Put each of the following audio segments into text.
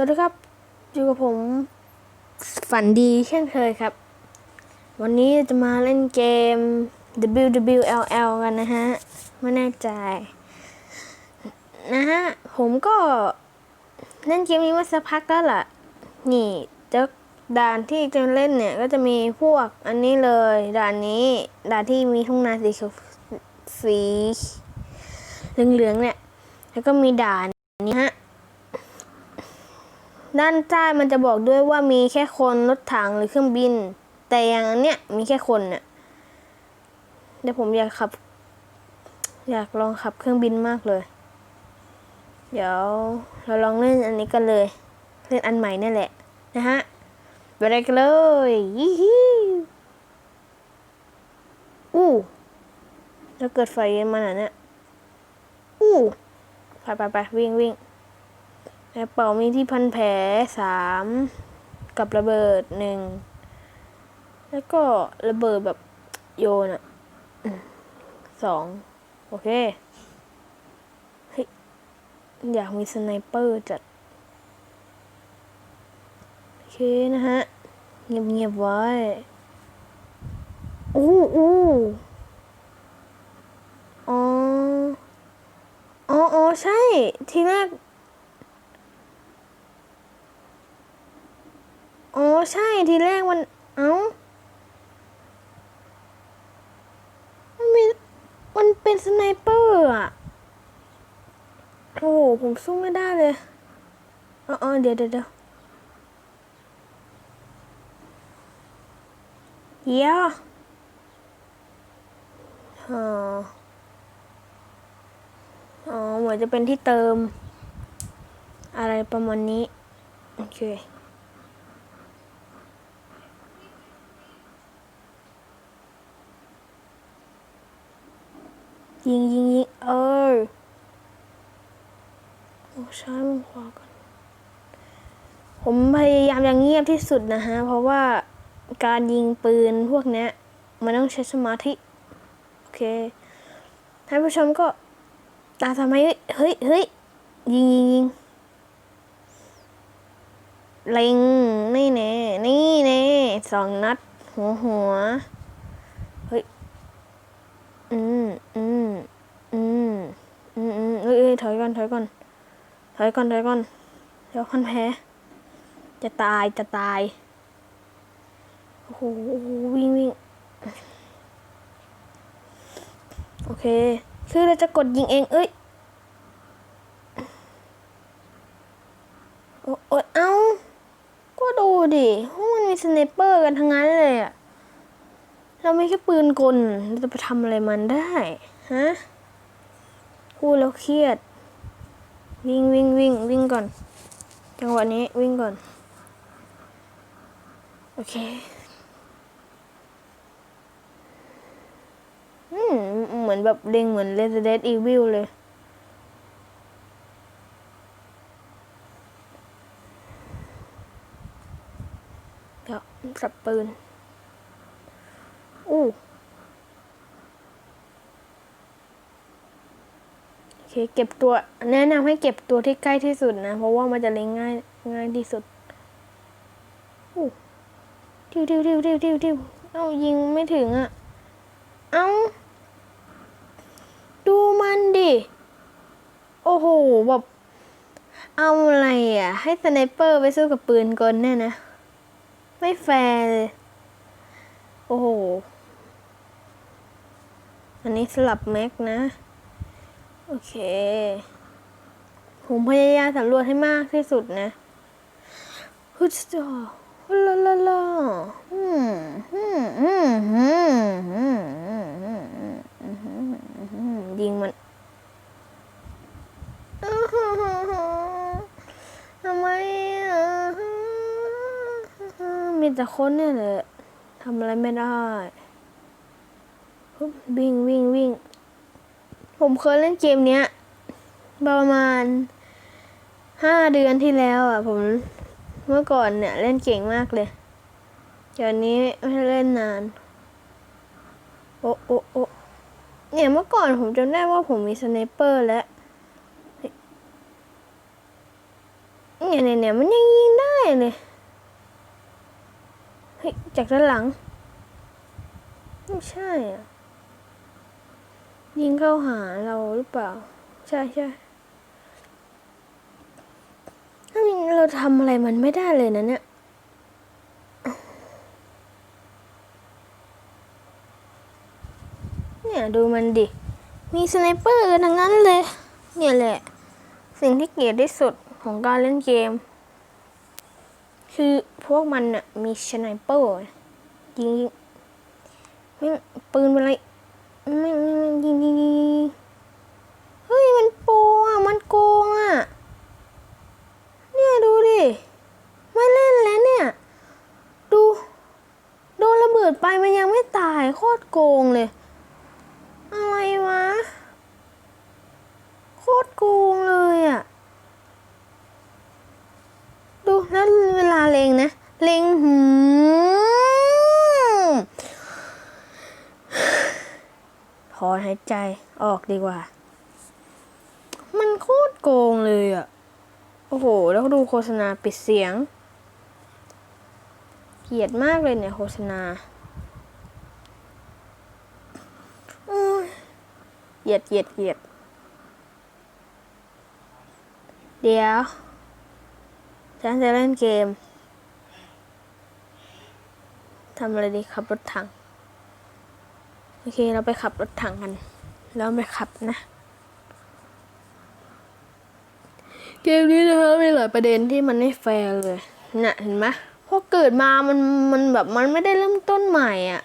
สวัสดีครับ อยู่กับผมฝันดีเช่นเคยครับ วันนี้จะมาเล่นเกม WWLL กันนะฮะ ไม่แน่ใจ นะฮะ ผมก็ เล่นเกมนี้มาสักพักแล้วล่ะ นี่จ้าด่านที่จะเล่นเนี่ย ก็จะมีพวกอันนี้เลย ด่านนี้ ด่านที่มีทุ่งนาสีสีเหลืองๆเนี่ย แล้วก็มีด่านนี้ฮะ ด้านใต้มันจะบอกด้วยว่ามีแค่คนรถถังหรือเครื่องบิน แต่อย่างอันเนี้ยมีแค่คนน่ะเดี๋ยวผมอยากขับ อยากลองขับเครื่องบินมากเลย เดี๋ยวเราลองเล่นอันนี้กันเลย เล่นอันใหม่นี่แหละ นะฮะไปเลยกันเลยยี่ฮิอู้แล้วเกิดไฟมันอะเนี่ยอู้ไปไปไปวิ่งวิ่ง กระเป๋ามีที่พันแผลสามกับระเบิดหนึ่งแล้วก็ระเบิดแบบโยนอะสองโอเคเฮ้ยอยากมีสไนเปอร์จัด โอเคนะฮะ เงียบเงียบๆไว้อู้อู้อ๋อ อ๋ออ๋อใช่ ทีแรก อ๋อใช่ทีแรกมันเอ้ามันมีมันเป็นสไนเปอร์อะโอ้โหผมสู้ไม่ได้เลยอ๋อออเดี๋ยวเดี๋ยวเดี๋ยวเดี๋ยวอ๋ออ๋อเหมือนจะเป็นที่เติม อะไรประมาณนี้ โอเค ยิงยิงยิงเออโอ้ซ้ามันขวากันผมพยายามอย่างเงียบที่สุดนะฮะ เพราะว่าการยิงปืนพวกเนี้ยมันต้องใช้สมาธิ โอเคท่านผู้ชมก็ตาทำไมเฮ้ยเฮ้ยยิงยิงยิงเล็งนี่แน่นี่แน่สองนัด หัวหัว อืมอืมอืมอืมอืมเอ้ยเถอยก่อนถอยก่อนถอยก่อนถอยก่อนเดี๋ยวพันแพ้จะตายจะตายโอ้โหวิ่งวิ่งโอเค คือเราจะกดยิงเอง เอ้ยโอ้โอ้เอ้าก็ดูดิว่ามันมีสไนเปอร์กันทั้งนั้นเลยอะ เราไม่แค่ปืนกลเราจะไปทำอะไรมันได้ ฮะพูดแล้วเครียด วิ่งวิ่งวิ่งวิ่งก่อน จังหวะนี้วิ่งก่อน โอเค อืม เหมือนแบบเด้งเหมือน Resident Evil เลยเดี๋ยวสับปืน อู้โอ เคเก็บตัวแนะนำให้เก็บตัวที่ใกล้ที่สุดนะ เพราะว่ามันจะเล็งง่ายง่ายที่สุดอู้ทิวทิวทิวทิวทิวทิวเอ้ายิงไม่ถึงอะ เอ้า ดูมันดิ โอ้โหแบบเอาอะไรอะ ให้สไนเปอร์ไปสู้กับปืนกลเนี่ยนะ ไม่แฟร์เลย โอ้โห อันนี้สลับแม็กนะ โอเค ผมพยายามสำรวจให้มากที่สุดนะฮึดจ่อฮึลาลาลาอืมอืมอืมอืมอืมอืมอืมยิงมันทำไมอะมีแต่คนเนี่ยแหละทำอะไรไม่ได้วิ่งวิ่งวิ่ง ผมเคยเล่นเกมเนี้ย ประมาณห้าเดือนที่แล้วอะ ผมเมื่อก่อนเนี่ย เล่นเก่งมากเลยเดี๋ยวนี้ไม่เล่นนาน โอ้โอ้โอ้เนี่ยเมื่อก่อนผมจำได้ว่าผมมีสไนเปอร์แล้วเนี่ยเนี่ยเนี่ยมันยังยิงได้เลยเฮ้ยจากด้านหลัง ไม่ใช่อะ ยิงเข้าหาเราหรือเปล่า ใช่ใช่ถ้าเราทำอะไรมันไม่ได้เลยนะเนี่ยเนี่ยดูมันดิ มีสไนเปอร์ทั้งนั้นเลย เนี่ยแหละ สิ่งที่เกลียดที่สุดของการเล่นเกม คือพวกมันน่ะมีสไนเปอร์ยิงยิงไม่งปืนอะไร ไม่ไม่ไม่ยิงยิงยิงยิงเฮ้ย มันโปรอะ มันโกงอะ เนี่ยดูดิ ไม่เล่นแล้วเนี่ย ดู โดนระเบิดไปมันยังไม่ตายโคตรโกงเลย อะไรวะ โคตรโกงเลยอะ ดูแล้วเวลาเลงนะ เลงหืม ถอนหายใจออกดีกว่า มันโคตรโกงเลยอะ โอ้โห แล้วดูโฆษณาปิดเสียง เกลียดมากเลยเนี่ยโฆษณาเหยียดเหยียดเหยียด เดี๋ยว ฉันจะเล่นเกมทำอะไรดีขับรถถัง อเคเราไปขับรถถังกัน แล้วไปขับนะ เกมนี้นะคะมีหลายประเด็นที่มันไม่แฟร์เลยน่ะเห็นไหมพอเกิดมามันมันแบบมันไม่ได้เริ่มต้นใหม่อะ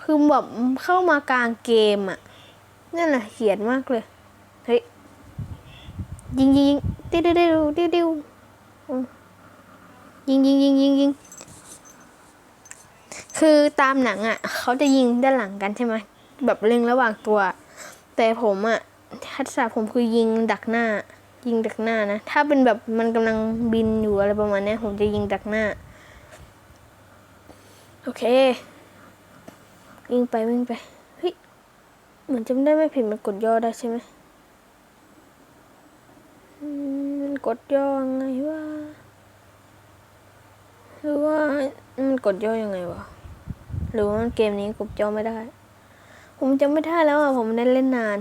คือแบบเข้ามากลางเกมอะนั่นแหละเขียดมากเลย เฮ้ย ยิงยิงยิงติ้วติ้วติ้วติ้วยิงยิงยิงยิงยิงคือตามหนังอะ เขาจะยิงด้านหลังกันใช่ไหม แบบเล็งระหว่างตัว แต่ผมอะทักษะผมคือยิงดักหน้า ยิงดักหน้านะ ถ้าเป็นแบบมันกำลังบินอยู่อะไรประมาณนี้ผมจะยิงดักหน้า โอเค วิ่งไปวิ่งไปเฮ้ยเหมือนจำได้ไม่ผิดมันกดย่อได้ใช่ไหมมันกดย่อไงวะหรือว่ามันกดย่อยังไงวะหรือว่าเกมนี้กดย่อไม่ได้ ผมจำไม่ได้แล้วอะผมได้เล่นนาน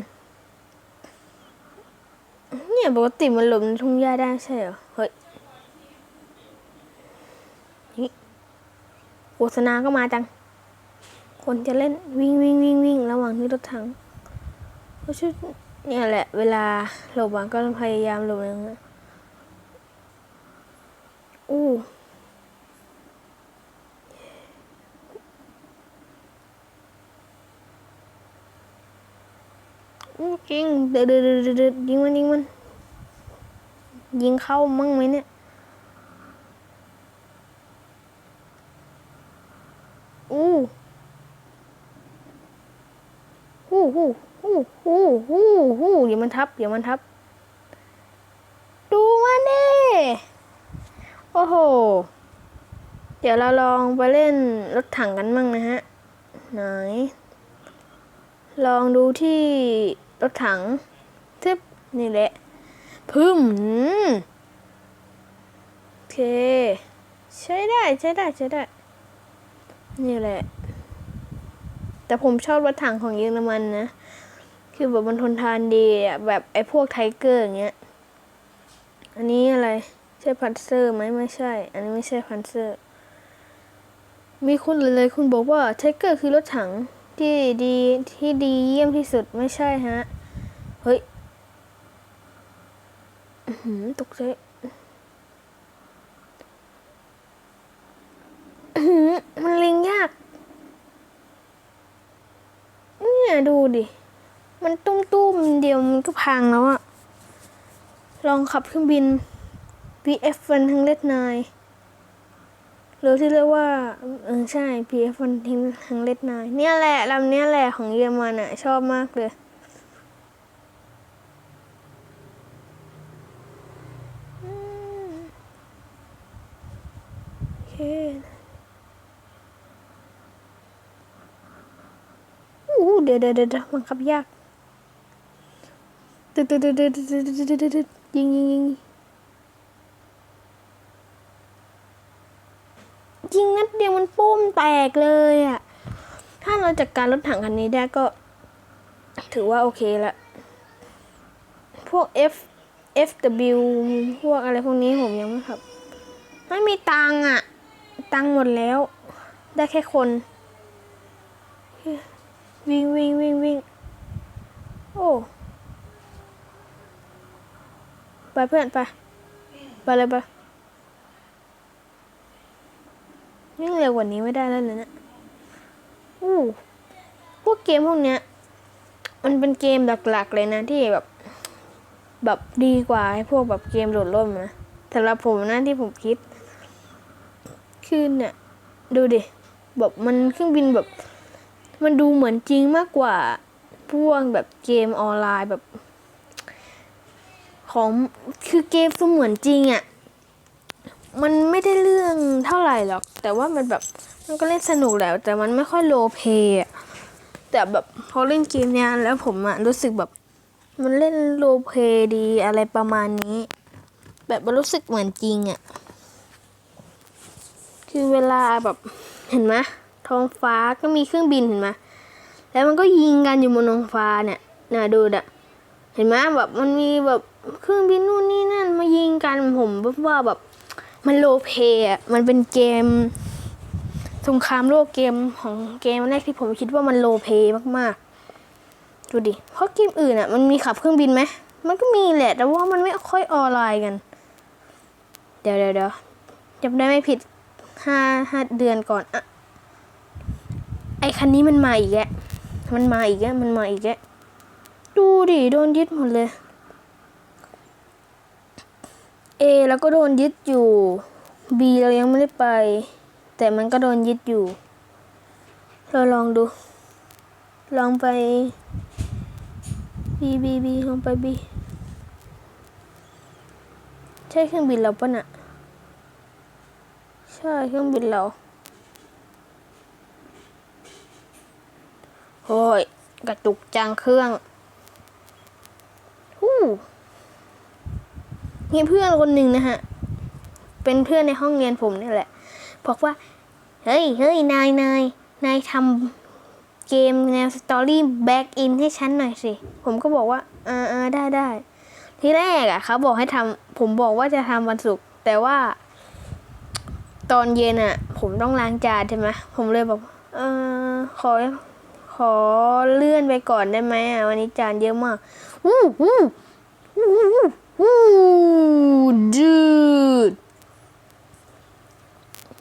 เนี่ยปกติมันหลบในทุ่งหญ้าได้ใช่เหรอ เฮ้ยนี่โฆษณาก็มาจัง คนจะเล่นวิ่งวิ่งวิ่งวิ่งระหว่างที่รถถังก็ชุดเนี่ยแหละ เวลาหลบอะก็พยายามหลบอย่างเงี้ยอู้ จริงเดือดเดือดเดือดเดยิงมันยิงมัน ยิงเข้ามั่งไหมเนี่ย อู้หู้หู้หู้หู้หู้หู้อย่ามันทับอย่ามันทับ ดูมันดิโอ้โห เดี๋ยวเราลองไปเล่นรถถังกันมั่งนะฮะ ไหน ลองดูที่ รถถังทึบนี่แหละ พึ่มโอเค ใช้ได้ใช้ได้ใช้ได้ นี่แหละ แต่ผมชอบรถถังของเยอรมันนะ คือแบบมันทนทานดีอะแบบไอ้พวกไทเกอร์อย่างเงี้ย อันนี้อะไร ใช่พันเซอร์ไหมไม่ใช่ อันนี้ไม่ใช่พันเซอร์ มีคุณเลยคุณบอกว่าไทเกอร์คือรถถัง ที่ดีที่ดีเยี่ยมที่สุดไม่ใช่ฮะ เฮ้ยหือตกใจหือมันเล็งยาก เนี่ยดูดิ มันตุ้มตุ้มๆเดียวมันก็พังแล้วอะลองขับเครื่องบิน VF1 ทั้งเล็ดนาย หรือที่เรียกว่าเออใช่ PF ฟันทิ้งทางเล็ดนายเนี่ยแหละลำเนี้ยแหละของเยอรมันอะ ชอบมากเลยโอเคอู้เดี๋ยวเดี๋ยวเดี๋ยวมันขับยากตึ๊ดตึ๊ดตึ๊ดตึ๊ดตึ๊ดตึ๊ดยิงยิงยิง ยิงนัดเดียวมันปุ้มแตกเลยอะถ้าเราจัดการรถถังคันนี้ได้ก็ ถือว่าโอเคละ พวก F FW พวกอะไรพวกนี้ผมยังไม่ขับ ไม่มีตังอะตังหมดแล้ว ได้แค่คน วิ่งวิ่งวิ่งวิ่งโอ้ไปเพื่อนไป ไปเลยไป ยิ่งเร็วกว่านี้ไม่ได้แล้วเลยเนะอู้พวกเกมพวกเนี้ย มันเป็นเกมหลักๆเลยนะที่แบบ แบบดีกว่าไอ้พวกแบบเกมโดดร่มนะสำหรับผมนะที่ผมคิด คือเนี่ยดูดิ แบบมันเครื่องบินแบบ มันดูเหมือนจริงมากกว่า พวกแบบเกมออนไลน์แบบ ของคือเกมเสมือนจริงอะ่ะ มันไม่ได้เรื่องเท่าไหร่หรอก แต่ว่ามันแบบมันก็เล่นสนุกแหล้วแต่มันไม่ค่อยโลเพย์อะแต่แบบพอเล่นเกมเนี้ยแล้วผมอะรู้สึกแบบ มันเล่นโลเพย์ดีอะไรประมาณนี้ แบบมันรู้สึกเหมือนจริงอะคือเวลาแบบเห็นไหมท้องฟ้าก็มีเครื่องบินเห็นไหมแล้วมันก็ยิงกันอยู่บนท้องฟ้าเนี่ยน่ะดูดะเห็นไหมแบบมันมีแบบเครื่องบินนู่นนี่นั่นมายิงกันผมว่าแบบ มันโลเพย์อะมันเป็นเกมสงครามโลกเกมของเกมแรกที่ผมคิดว่ามันโลเพมากๆ ดูดิ เพราะเกมอื่นอะ มันมีขับเครื่องบินไหม มันก็มีแหละ แต่ว่ามันไม่ค่อยออนไลน์กัน เดี๋ยวเดี๋ยวเดี๋ยวจำได้ไม่ผิดห้าห้าเดือนก่อนอะไอคันนี้มันมาอีกแกมันมาอีกแกมันมาอีกแกดูดิ โดนยึดหมดเลย เอแล้วก็โดนยึดอยู่ B เรายังไม่ได้ไป แต่มันก็โดนยึดอยู่ เราลองดู ลองไป B B B ลองไป B ใช่เครื่องบินเราปะน่ะ ใช่เครื่องบินเราโอ้ยกระตุกจังเครื่อง ฮู้ มีเพื่อนคนหนึ่งนะฮะ เป็นเพื่อนในห้องเรียนผมนี่แหละ บอกว่า เฮ้ยเฮ้ยนายนายนายทำเกมแนวสตอรี่แบ็กอินให้ฉันหน่อยสิ ผมก็บอกว่าอ่าอ่าได้ได้ ที่แรกอะเขาบอกให้ทำผมบอกว่าจะทำวันศุกร์แต่ว่า ตอนเย็นอะ ผมต้องล้างจานใช่ไหมผมเลยบอกเออขอขอเลื่อนไปก่อนได้ไหมอะวันนี้จานเยอะมากวู้วู้วู้ วู้วู้ดูด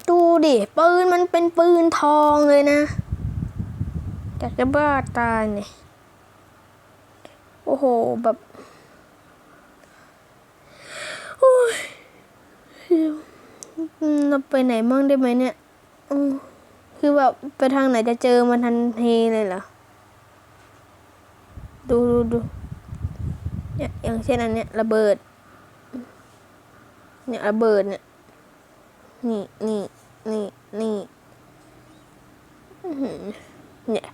ดูดิ ปืนมันเป็นปืนทองเลยนะอยากจะบ้าตายเนี่ย โอ้โห แบบโอ้ยเราไปไหนมั่งได้ไหมเนี่ยคือแบบไปทางไหนจะเจอมันทันทีเลยเหรอ ดูดูดู เนี่ยอย่างเช่นอันเนี้ยระเบิด เนี่ยระเบิดเนี่ยนี่นี่นี่นี่เนี่ย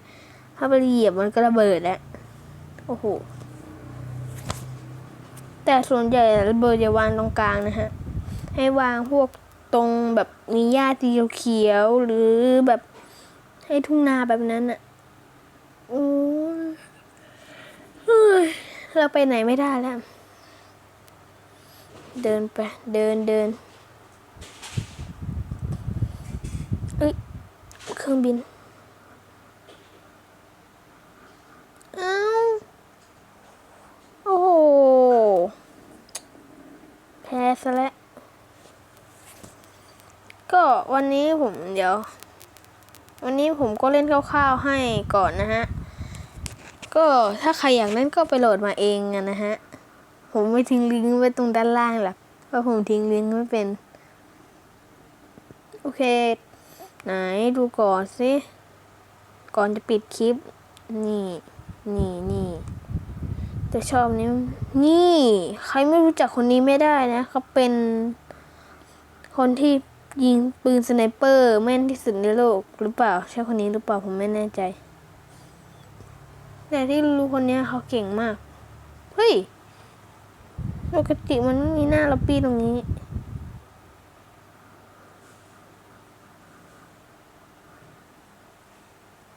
ถ้าไปเหยียบมันก็ระเบิดแล้วโอ้โหแต่ส่วนใหญ่ระเบิดจะวางตรงกลางนะฮะ ให้วางพวกตรงแบบมีหญ้าสีเขียวหรือแบบให้ทุ่งนาแบบนั้นอะโอ้ย เราไปไหนไม่ได้แล้ว เดินไป เดินเดินเอ้ยเครื่องบินเอ้าโอ้โหแพ้ซะแล้ว ก็วันนี้ผมเดี๋ยว วันนี้ผมก็เล่นคร่าวๆให้ก่อนนะฮะ ก็ถ้าใครอยากเล่นก็ไปโหลดมาเองอะนะฮะ ผมไม่ทิ้งลิงก์ไว้ตรงด้านล่างหรอกเพราะผมทิ้งลิงก์ไม่เป็น โอเค ไหนดูก่อนสิ ก่อนจะปิดคลิป นี่ นี่นี่จะชอบนี้นี่ ใครไม่รู้จักคนนี้ไม่ได้นะเขาเป็นคนที่ยิงปืนสไนเปอร์แม่นที่สุดในโลกหรือเปล่า ใช่คนนี้หรือเปล่าผมไม่แน่ใจ แต่ที่รู้คนนี้เขาเก่งมาก เฮ้ย ปกติมันมีหน้าล็อบบี้ตรงนี้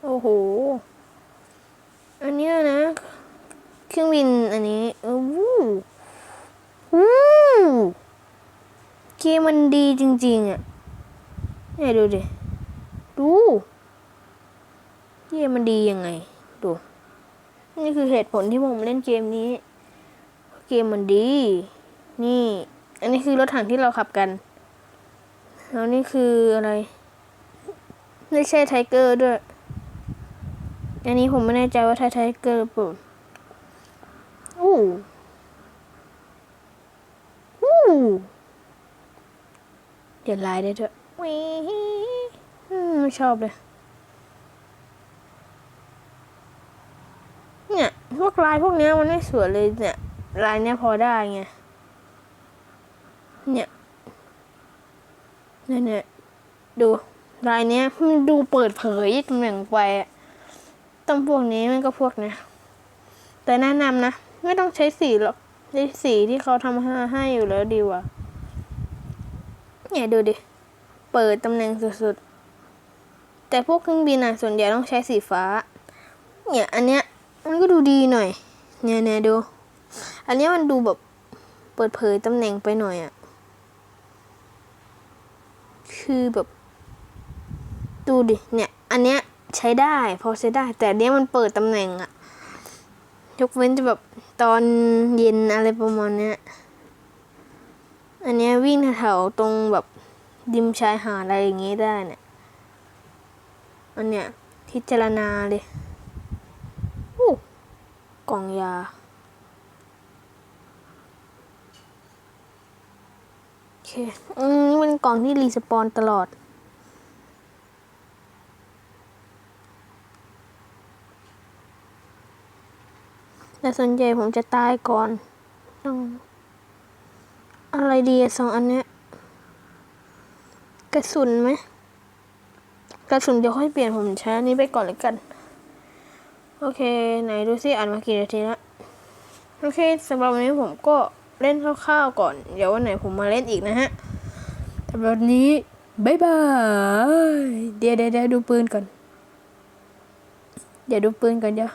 โอ้โห อันนี้นะ เครื่องบินอันนี้เออวู้วู้เกมมันดีจริง ๆ อะเนี่ยดูดิ ดูเกมมันดียังไง ดู นี่คือเหตุผลที่ผมเล่นเกมนี้ เกมมันดี นี่ อันนี้คือรถถังที่เราขับกัน แล้วนี่คืออะไร ไม่ใช่ไทเกอร์ด้วย อันนี้ผมไม่แน่ใจว่าไทไทเกอร์หรือเปล่าอู้อู้เดี๋ยวลายได้ด้วยวิอืมไม่ชอบเลย พวก ลายพวกเนี้ยมันไม่สวยเลยเนี่ย ลายเนี้ยพอได้ไง เนี่ย เนี่ยเนี่ยดู ลายเนี้ยมันดูเปิดเผยตำแหน่งไปต้องพวกนี้มันก็พวกเนี้ยแต่แนะนำนะ ไม่ต้องใช้สีหรอกใช้สีที่เขาทำให้ให้อยู่แล้วดีกว่า เนี่ยดูดิ เปิดตำแหน่งสุดๆ แต่พวกเครื่องบินอะส่วนใหญ่ต้องใช้สีฟ้า เนี่ยอันเนี้ย ดูดีหน่อย เนี่ยเนี่ยดู อันนี้มันดูแบบเปิดเผยตำแหน่งไปหน่อยอะคือแบบ ดูดิ เนี่ย อันเนี้ยใช้ได้ พอใช้ได้ แต่อันเนี้ยมันเปิดตำแหน่งอะยกเว้นจะแบบตอนเย็นอะไรประมาณเนี้ย อันเนี้ยวิ่งแถวตรงแบบริมชายหาดอะไรอย่างงี้ได้เนี่ย อันเนี้ยพิจารณาเลย กล่องยา โอเค อืมเป็นกล่องที่รีสปอนตลอด แต่ส่วนใหญ่ผมจะตายก่อน ต้อง อะไรดีสองอันเนี้ย กระสุนไหม กระสุนเดี๋ยวค่อยเปลี่ยนผมใช้อันนี้ไปก่อนเลยกัน โอเค ไหนดูซิอ่านมากี่นาทีแล้วโอเคสำหรับวันนี้ผมก็เล่นคร่าวๆก่อน เดี๋ยววันไหนผมมาเล่นอีกนะฮะสำหรับวันนี้บายบาย เดี๋ยวเดี๋ยวเดี๋ยวดูปืนก่อน เดี๋ยวดูปืนก่อนเดี๋ยว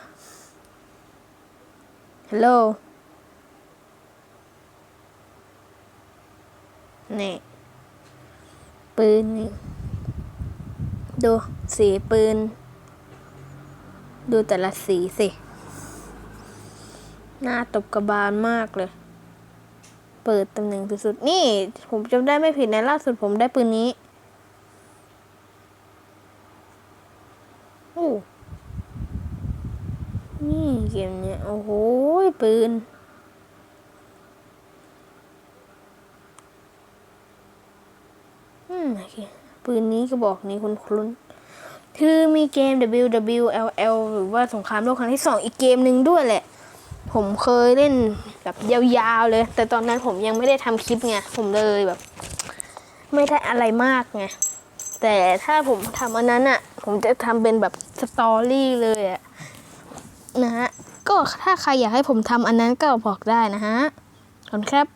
ฮัลโหลนี่ ปืนนี่ ดูสีปืน ดูแต่ละสีสิ หน้าตบกระบาลมากเลย เปิดตำแหน่งสุดๆ นี่ ผมจำได้ไม่ผิดในะล่าสุดผมได้ปืนนี้โอ้นี่เกมเนี้ย โอ้โห ปืน อืมโอเคปืนนี้ก็บอกนี้คุ้นๆ คือมีเกม WWLL หรือว่าสงครามโลกครั้งที่สองอีกเกมหนึ่งด้วยแหละ ผมเคยเล่นแบบยาวๆเลย แต่ตอนนั้นผมยังไม่ได้ทำคลิปไง ผมเลยแบบ ไม่ได้อะไรมากไง แต่ถ้าผมทำอันนั้นอะ ผมจะทำเป็นแบบสตอรี่เลยอะนะฮะ ก็ถ้าใครอยากให้ผมทำอันนั้นก็บอกได้นะฮะ ขอบคุณครับ